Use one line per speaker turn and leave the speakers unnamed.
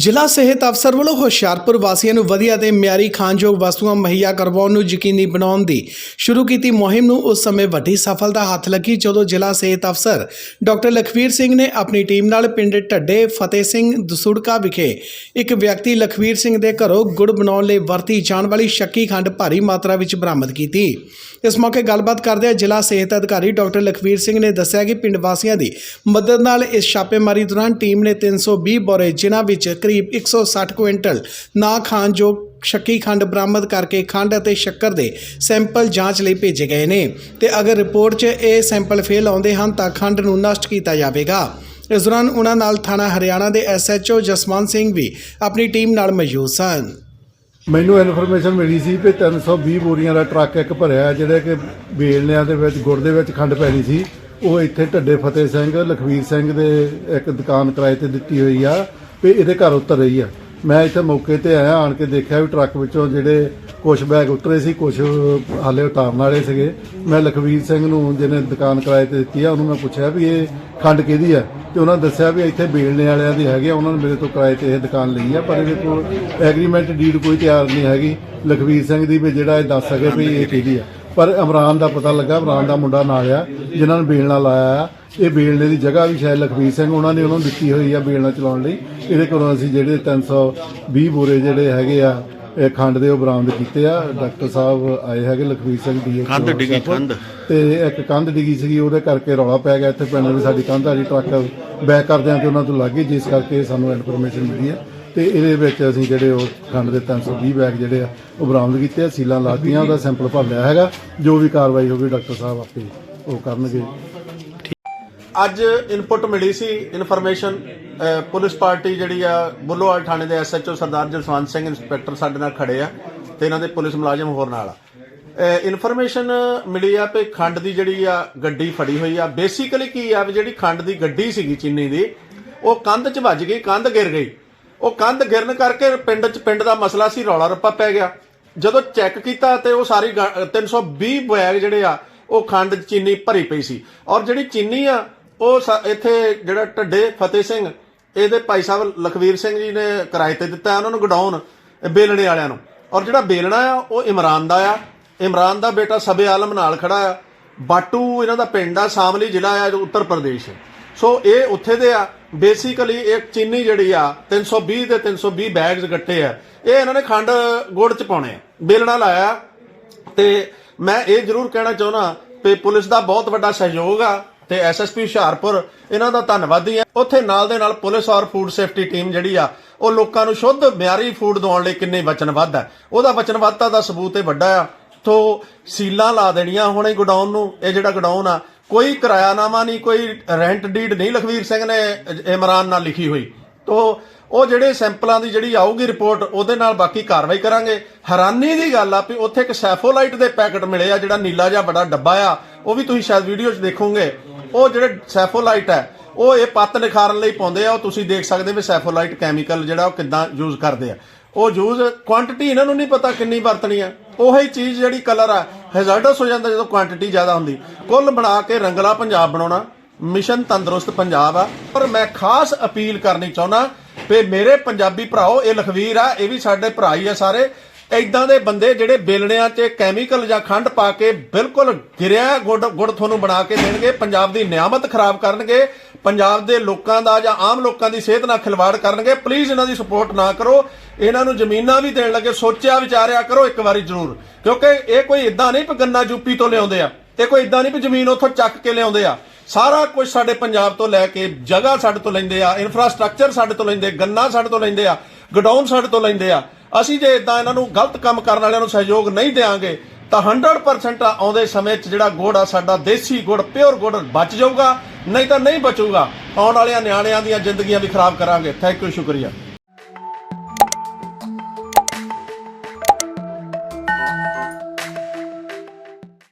ਜ਼ਿਲ੍ਹਾ ਸਿਹਤ ਅਫਸਰ ਵੱਲੋਂ ਹੁਸ਼ਿਆਰਪੁਰ ਵਾਸੀਆਂ ਨੂੰ ਵਧੀਆ ਤੇ ਮਿਆਰੀ ਖਾਣਯੋਗ ਵਸਤੂਆਂ ਮੁਹੱਈਆ ਕਰਵਾਉਣ ਨੂੰ ਯਕੀਨੀ ਬਣਾਉਣ ਦੀ ਸ਼ੁਰੂ ਕੀਤੀ ਮੁਹਿੰਮ ਨੂੰ ਉਸ ਸਮੇਂ ਵੱਡੀ ਸਫਲਤਾ ਹੱਥ ਲੱਗੀ ਜਦੋਂ ਜ਼ਿਲ੍ਹਾ ਸਿਹਤ ਅਫਸਰ ਡਾਕਟਰ ਲਖਵੀਰ ਸਿੰਘ ਨੇ ਆਪਣੀ ਟੀਮ ਨਾਲ ਪਿੰਡ ਢੱਡੇ ਫਤਿਹ ਸਿੰਘ ਦਸੂੜਕਾ ਵਿਖੇ ਇੱਕ ਵਿਅਕਤੀ ਲਖਵੀਰ ਸਿੰਘ ਦੇ ਘਰੋਂ ਗੁੜ ਬਣਾਉਣ ਲਈ ਵਰਤੀ ਜਾਣ ਵਾਲੀ ਸ਼ੱਕੀ ਖੰਡ ਭਾਰੀ ਮਾਤਰਾ ਵਿੱਚ ਬਰਾਮਦ ਕੀਤੀ। ਇਸ ਮੌਕੇ ਗੱਲਬਾਤ ਕਰਦਿਆਂ ਜ਼ਿਲ੍ਹਾ ਸਿਹਤ ਅਧਿਕਾਰੀ ਡਾਕਟਰ ਲਖਵੀਰ ਸਿੰਘ ਨੇ ਦੱਸਿਆ ਕਿ ਪਿੰਡ ਵਾਸੀਆਂ ਦੀ ਮਦਦ ਨਾਲ ਇਸ ਛਾਪੇਮਾਰੀ ਦੌਰਾਨ ਟੀਮ ਨੇ 320 ਬੋਰੇ ਜਿਨ੍ਹਾਂ ਵਿੱਚ ਕਰੀਬ 160 ਕੁਇੰਟਲ ਨਾ ਖਾਣ ਜੋ ਸ਼ੱਕੀ ਖੰਡ ਬਰਾਮਦ ਕਰਕੇ ਖੰਡ ਅਤੇ ਸ਼ੱਕਰ ਦੇ ਸੈਂਪਲ ਜਾਂਚ ਲਈ ਭੇਜੇ ਗਏ ਨੇ ਤੇ ਅਗਰ ਰਿਪੋਰਟ 'ਚ ਇਹ ਸੈਂਪਲ ਫੇਲ ਆਉਂਦੇ ਹਨ ਤਾਂ ਖੰਡ ਨੂੰ ਨਸ਼ਟ ਕੀਤਾ ਜਾਵੇਗਾ। ਇਸ ਦੌਰਾਨ ਉਹਨਾਂ ਨਾਲ ਥਾਣਾ ਹਰਿਆਣਾ ਦੇ ਐਸਐਚਓ ਜਸਵੰਤ ਸਿੰਘ ਵੀ ਆਪਣੀ ਟੀਮ ਨਾਲ ਮੌਜੂਦ ਸਨ।
ਮੈਨੂੰ ਇਨਫੋਰਮੇਸ਼ਨ ਮਿਲੀ ਸੀ ਕਿ 320 ਬੋਰੀਆਂ ਦਾ ਟਰੱਕ ਇੱਕ ਭਰਿਆ ਜਿਹੜਾ ਕਿ ਬੇਲਨਿਆਂ ਦੇ ਵਿੱਚ, ਗੁੜ ਦੇ ਵਿੱਚ ਖੰਡ ਪੈਣੀ ਸੀ। ਉਹ ਇੱਥੇ ਢੱਡੇ ਫਤਿਹ ਸਿੰਘ, ਲਖਵੀਰ ਸਿੰਘ ਦੇ ਇੱਕ ਦੁਕਾਨ ਕਿਰਾਏ ਤੇ ਦਿੱਤੀ ਹੋਈ ਆ। ਵੀ ਇਹਦੇ ਘਰ ਉਤਰ ਰਹੀ ਆ। ਮੈਂ ਇੱਥੇ ਮੌਕੇ ਤੇ ਆਇਆ, ਆਣ ਕੇ ਦੇਖਿਆ ਵੀ ਟਰੱਕ ਵਿੱਚੋਂ ਜਿਹੜੇ ਕੁਝ ਬੈਗ ਉਤਰੇ ਸੀ ਕੁਝ ਹਾਲੇ ਉਤਾਰਨ ਵਾਲੇ ਸੀਗੇ। ਮੈਂ ਲਖਵੀਰ ਸਿੰਘ ਨੂੰ ਜਿਹਨੇ ਦੁਕਾਨ ਕਿਰਾਏ ਤੇ ਦਿੱਤੀ ਆ, ਉਹਨੂੰ ਮੈਂ ਪੁੱਛਿਆ ਵੀ ਇਹ ਖੰਡ ਕਿਹਦੀ ਆ? ਤੇ ਉਹਨਾਂ ਦੱਸਿਆ ਵੀ ਇੱਥੇ ਬੇਲਣੇ ਵਾਲਿਆਂ ਦੀ ਹੈਗੀ ਆ, ਉਹਨਾਂ ਨੇ ਮੇਰੇ ਤੋਂ ਕਿਰਾਏ ਤੇ ਇਹ ਦੁਕਾਨ ਲਈ ਆ, ਪਰ ਇਹਦੇ ਕੋਲ ਐਗਰੀਮੈਂਟ ਡੀਡ ਕੋਈ ਤਿਆਰ ਨਹੀਂ ਹੈਗੀ। ਲਖਵੀਰ ਸਿੰਘ ਦੀ ਵੀ ਜਿਹੜਾ ਇਹ ਦੱਸ ਸਕੇ ਵੀ ਇਹ ਕਿਹਦੀ ਆ। ਪਰ ਇਮਰਾਨ ਦਾ ਪਤਾ ਲੱਗਾ ਇਮਰਾਨ ਦਾ ਮੁੰਡਾ ਨਾਲ ਆ ਜਿਨ੍ਹਾਂ ਨੇ ਬੇਲਣਾ ਲਾਇਆ ਆ। ਇਹ ਬੇਲਣੇ ਦੀ ਜਗ੍ਹਾ ਵੀ ਸ਼ਾਇਦ ਲਖਵੀਰ ਸਿੰਘ ਉਹਨਾਂ ਨੇ ਉਹਨਾਂ ਨੂੰ ਦਿੱਤੀ ਹੋਈ ਆ ਬੇਲਣਾ ਚਲਾਉਣ ਲਈ। ਇਹਦੇ ਕੋਲੋਂ ਅਸੀਂ ਜਿਹੜੇ 320 ਬੋਰੇ ਜਿਹੜੇ ਹੈਗੇ ਆ ਇਹ ਖੰਡ ਦੇ ਉਹ ਬਰਾਮਦ ਕੀਤੇ ਆ। ਡਾਕਟਰ ਸਾਹਿਬ ਆਏ ਹੈਗੇ ਲਖਵੀਰ ਸਿੰਘ ਦੀ
ਕੰਧ ਡਿੱਗੀ, ਕੰਧ।
ਤੇ ਇੱਕ ਕੰਧ ਡਿੱਗੀ ਸੀਗੀ ਉਹਦੇ ਕਰਕੇ ਰੌਲਾ ਪੈ ਗਿਆ। ਇੱਥੇ ਪਿੰਡ ਵੀ ਸਾਡੀ ਕੰਧ ਵਾਲੀ ਟਰੱਕ ਬੈਕ ਕਰਦਿਆਂ ਤੇ ਉਹਨਾਂ ਤੋਂ ਲੱਗ ਗਈ ਜਿਸ ਕਰਕੇ ਸਾਨੂੰ ਇਨਫੋਰਮੇਸ਼ਨ ਮਿਲੀ ਹੈ ਤੇ ਇਹਦੇ ਵਿੱਚ ਅਸੀਂ ਜਿਹੜੇ ਉਹ ਖੰਡ ਦੇ 320 ਬੈਗ ਜਿਹੜੇ ਆ, ਉਹ ਬਰਾਮਦ ਕੀਤੇ ਆ, ਸੀਲਾਂ ਲਾਤੀਆਂ, ਉਹਦਾ ਸੈਂਪਲ ਭਰ ਲਿਆ ਹੈਗਾ। ਜੋ ਵੀ ਕਾਰਵਾਈ ਹੋਵੇ ਡਾਕਟਰ ਸਾਹਿਬ ਆਪੇ ਉਹ ਕਰਨਗੇ।
ਅੱਜ ਇਨਪੁਟ ਮਿਲੀ ਸੀ ਇਨਫੋਰਮੇਸ਼ਨ ਪੁਲਿਸ ਪਾਰਟੀ ਜਿਹੜੀ ਆ, ਬੁੱਲੋਵਾਲ ਥਾਣੇ ਦੇ ਐਸਐਚਓ ਸਰਦਾਰ ਜਸਵੰਤ ਸਿੰਘ, ਇੰਸਪੈਕਟਰ ਸਾਡੇ ਨਾਲ ਖੜੇ ਆ ਤੇ ਇਹਨਾਂ ਦੇ ਪੁਲਿਸ ਮੁਲਾਜ਼ਮ ਹੋਰ ਨਾਲ ਆ। ਇਨਫੋਰਮੇਸ਼ਨ ਮਿਲੀ ਆ ਕਿ ਖੰਡ ਦੀ ਜਿਹੜੀ ਆ, ਗੱਡੀ ਫੜੀ ਹੋਈ ਆ। ਬੇਸਿਕਲੀ ਕੀ ਆ ਵੀ ਜਿਹੜੀ ਖੰਡ ਦੀ ਗੱਡੀ ਸੀਗੀ ਚੀਨੀ ਦੀ, ਉਹ ਕੰਧ 'ਚ ਵੱਜ ਗਈ, ਕੰਧ ਗਿਰ ਗਈ। ਉਹ ਕੰਧ ਗਿਰਨ ਕਰਕੇ ਪਿੰਡ 'ਚ ਪਿੰਡ ਦਾ ਮਸਲਾ ਸੀ, ਰੌਲਾ ਰੱਪਾ ਪੈ ਗਿਆ। ਜਦੋਂ ਚੈੱਕ ਕੀਤਾ ਤੇ ਉਹ ਸਾਰੀ ਗਾ- 320 ਬੈਗ ਜਿਹੜੇ ਆ, ਉਹ ਖੰਡ ਚੀਨੀ ਭਰੀ ਪਈ ਸੀ। ਔਰ ਜਿਹੜੀ ਚੀਨੀ ਆ, ਉਹ ਇੱਥੇ ਜਿਹੜਾ ਢੱਡੇ ਫਤਿਹ ਸਿੰਘ, ਇਹਦੇ ਭਾਈ ਸਾਹਿਬ ਲਖਵੀਰ ਸਿੰਘ ਜੀ ਨੇ ਕਿਰਾਏ ਤੇ ਦਿੱਤਾ, ਉਹਨਾਂ ਨੂੰ ਗਡਾਉਣ ਬੇਲਣੇ ਵਾਲਿਆਂ ਨੂੰ। ਔਰ ਜਿਹੜਾ ਬੇਲਣਾ ਆ, ਉਹ ਇਮਰਾਨ ਦਾ ਆ। ਇਮਰਾਨ ਦਾ ਬੇਟਾ ਸਬੇ ਆਲਮ ਨਾਲ ਖੜਾ ਆ। ਬਾਟੂ ਇਹਨਾਂ ਦਾ ਪਿੰਡ ਆ, ਸਾਮਲੀ ਜ਼ਿਲ੍ਹਾ ਆ ਉੱਤਰ ਪ੍ਰਦੇਸ਼ ਸੋ ਇਹ ਉੱਥੇ ਦੇ ਆ। ਬੇਸਿਕਲੀ ਇੱਕ ਚੀਨੀ ਜਿਹੜੀ ਆ 320 ਤੇ 320 ਬੈਗਸ ਗੱਟੇ ਆ। ਇਹ ਇਹਨਾਂ ਨੇ ਖੰਡ ਗੁੜ ਚ ਪਾਉਣੇ ਆ। ਬੇਲਣਾ ਲਾਇਆ ਤੇ ਮੈਂ ਇਹ ਜ਼ਰੂਰ ਕਹਿਣਾ ਚਾਹੁੰਦਾ ਕਿ ਪੁਲਿਸ ਦਾ ਬਹੁਤ ਵੱਡਾ ਸਹਿਯੋਗ ਆ ਤੇ ਐਸਐਸਪੀ ਹੁਸ਼ਿਆਰਪੁਰ, ਇਹਨਾਂ ਦਾ ਧੰਨਵਾਦੀ ਹੈ ਉੱਥੇ ਨਾਲ ਦੇ ਨਾਲ ਪੁਲਿਸ ਔਰ ਫੂਡ ਸੇਫਟੀ ਟੀਮ ਜਿਹੜੀ ਆ, ਉਹ ਲੋਕਾਂ ਨੂੰ ਸ਼ੁੱਧ ਮਿਆਰੀ ਫੂਡ ਦਿਵਾਉਣ ਲਈ ਕਿੰਨੇ ਵਚਨਬੱਧ ਹੈ ਉਹਦਾ ਵਚਨਬੱਧਤਾ ਦਾ ਸਬੂਤ ਇਹ ਵੱਡਾ ਆ। ਤੋ ਸੀਲਾਂ ਲਾ ਦੇਣੀਆਂ ਹੁਣੇ ਗੋਡਾਊਨ ਨੂੰ, ਇਹ ਜਿਹੜਾ ਗੋਡਾਊਨ ਆ ਕੋਈ ਕਿਰਾਇਆਨਾਮਾ ਨਹੀਂ, ਕੋਈ ਰੈਂਟ ਡੀਡ ਨਹੀਂ ਲਖਵੀਰ ਸਿੰਘ ਨੇ ਇਮਰਾਨ ਨਾਲ ਲਿਖੀ ਹੋਈ। ਤੋ ਉਹ ਜਿਹੜੇ ਸੈਂਪਲਾਂ ਦੀ ਜਿਹੜੀ ਆਊਗੀ ਰਿਪੋਰਟ, ਉਹਦੇ ਨਾਲ ਬਾਕੀ ਕਾਰਵਾਈ ਕਰਾਂਗੇ। ਹੈਰਾਨੀ ਦੀ ਗੱਲ ਆ ਵੀ ਉੱਥੇ ਇੱਕ ਸੈਫੋਲਾਈਟ ਦੇ ਪੈਕਟ ਮਿਲੇ ਆ, ਜਿਹੜਾ ਨੀਲਾ ਜਿਹਾ ਬੜਾ ਡੱਬਾ ਆ, ਉਹ ਵੀ ਤੁਸੀਂ ਸ਼ਾਇਦ ਵੀਡੀਓ 'ਚ ਦੇਖੋਗੇ। ਉਹ ਜਿਹੜੇ ਸੈਫੋਲਾਈਟ ਹੈ ਉਹ ਇਹ ਪੱਤ ਨਿਖਾਰਨ ਲਈ ਪਾਉਂਦੇ ਆ, ਉਹ ਤੁਸੀਂ ਦੇਖ ਸਕਦੇ ਵੀ ਸੈਫੋਲਾਈਟ ਕੈਮੀਕਲ ਜਿਹੜਾ ਉਹ ਕਿੱਦਾਂ ਯੂਜ਼ ਕਰਦੇ ਆ। ਉਹ ਯੂਜ਼ ਕੁਆਂਟੀਟੀ ਇਹਨਾਂ ਨੂੰ ਨਹੀਂ ਪਤਾ ਕਿੰਨੀ ਵਰਤਣੀ ਆ। ਉਹੀ ਚੀਜ਼ ਜਿਹੜੀ ਕਲਰ ਆ ਹੈਜ਼ਾਰਡਸ ਹੋ ਜਾਂਦਾ ਜਦੋਂ ਕੁਆਂਟੀਟੀ ਜ਼ਿਆਦਾ ਹੁੰਦੀ। ਕੁੱਲ ਬਣਾ ਕੇ ਰੰਗਲਾ ਪੰਜਾਬ ਬਣਾਉਣਾ ਮਿਸ਼ਨ ਤੰਦਰੁਸਤ ਪੰਜਾਬ ਆ। ਪਰ ਮੈਂ ਖਾਸ ਅਪੀਲ ਕਰਨੀ ਚਾਹੁੰਦਾ ਵੀ ਮੇਰੇ ਪੰਜਾਬੀ ਭਰਾਓ, ਇਹ ਲਖਵੀਰ ਆ, ਇਹ ਵੀ ਸਾਡੇ ਭਰਾ ਹੀ ਆ ਸਾਰੇ। ਇਦਾਂ ਦੇ ਬੰਦੇ ਜਿਹੜੇ ਬੇਲਣਿਆਂ 'ਚ ਕੈਮੀਕਲ ਜਾਂ ਖੰਡ ਪਾ ਕੇ ਬਿਲਕੁਲ ਗਿਰਿਆ ਗੁੜ ਗੁੜ ਤੁਹਾਨੂੰ ਬਣਾ ਕੇ ਦੇਣਗੇ, ਪੰਜਾਬ ਦੀ ਨਿਆਮਤ ਖਰਾਬ ਕਰਨਗੇ, ਪੰਜਾਬ ਦੇ ਲੋਕਾਂ ਦਾ ਜਾਂ ਆਮ ਲੋਕਾਂ ਦੀ ਸਿਹਤ ਨਾਲ ਖਿਲਵਾੜ ਕਰਨਗੇ ਪਲੀਜ਼ ਇਹਨਾਂ ਦੀ ਸਪੋਰਟ ਨਾ ਕਰੋ, ਇਹਨਾਂ ਨੂੰ ਜ਼ਮੀਨਾਂ ਵੀ ਦੇਣ ਲੱਗੇ, ਸੋਚਿਆ, ਵਿਚਾਰਿਆ ਕਰੋ ਇੱਕ ਵਾਰੀ ਜ਼ਰੂਰ, ਕਿਉਂਕਿ ਇਹ ਕੋਈ ਇਦਾਂ ਨਹੀਂ ਕਿ ਗੰਨਾ ਯੂਪੀ ਤੋਂ ਲਿਆਉਂਦੇ ਆ, ਇਹ ਕੋਈ ਇਦਾਂ ਨਹੀਂ ਕਿ ਜ਼ਮੀਨ ਉੱਥੋਂ ਚੱਕ ਕੇ ਲਿਆਉਂਦੇ ਆ, ਸਾਰਾ ਕੁਝ ਸਾਡੇ ਪੰਜਾਬ ਤੋਂ ਲੈ ਕੇ ਜਗ੍ਹਾ ਸਾਡੇ ਤੋਂ ਲੈਂਦੇ ਆ ਇਨਫਰਾਸਟ੍ਰਕਚਰ ਸਾਡੇ ਤੋਂ ਲੈਂਦੇ, ਗੰਨਾ ਸਾਡੇ ਤੋਂ ਲੈਂਦੇ ਆ ਗਡਾਊਨ ਸਾਡੇ ਤੋਂ ਲੈਂਦੇ ਆ ਅਸੀਂ ਜੇ ਇਦਾਂ ਇਹਨਾਂ ਨੂੰ ਗਲਤ ਕੰਮ ਕਰਨ ਵਾਲਿਆਂ ਨੂੰ ਸਹਿਯੋਗ ਨਹੀਂ ਦੇਵਾਂਗੇ ਤਾਂ 100% ਆਉਂਦੇ ਸਮੇਂ 'ਚ ਜਿਹੜਾ ਗੁੜ ਆ, ਸਾਡਾ ਦੇਸੀ ਗੁੜ ਪਿਓਰ ਗੁੜ ਬਚ ਜਾਊਗਾ, ਨਹੀਂ ਤਾਂ ਨਹੀਂ ਬਚੂਗਾ। ਆਉਣ ਵਾਲਿਆਂ ਨਿਆਣਿਆਂ ਦੀਆਂ ਜ਼ਿੰਦਗੀਆਂ ਵੀ ਖਰਾਬ ਕਰਾਂਗੇ। ਥੈਂਕ ਯੂ ਸ਼ੁਕਰੀਆ।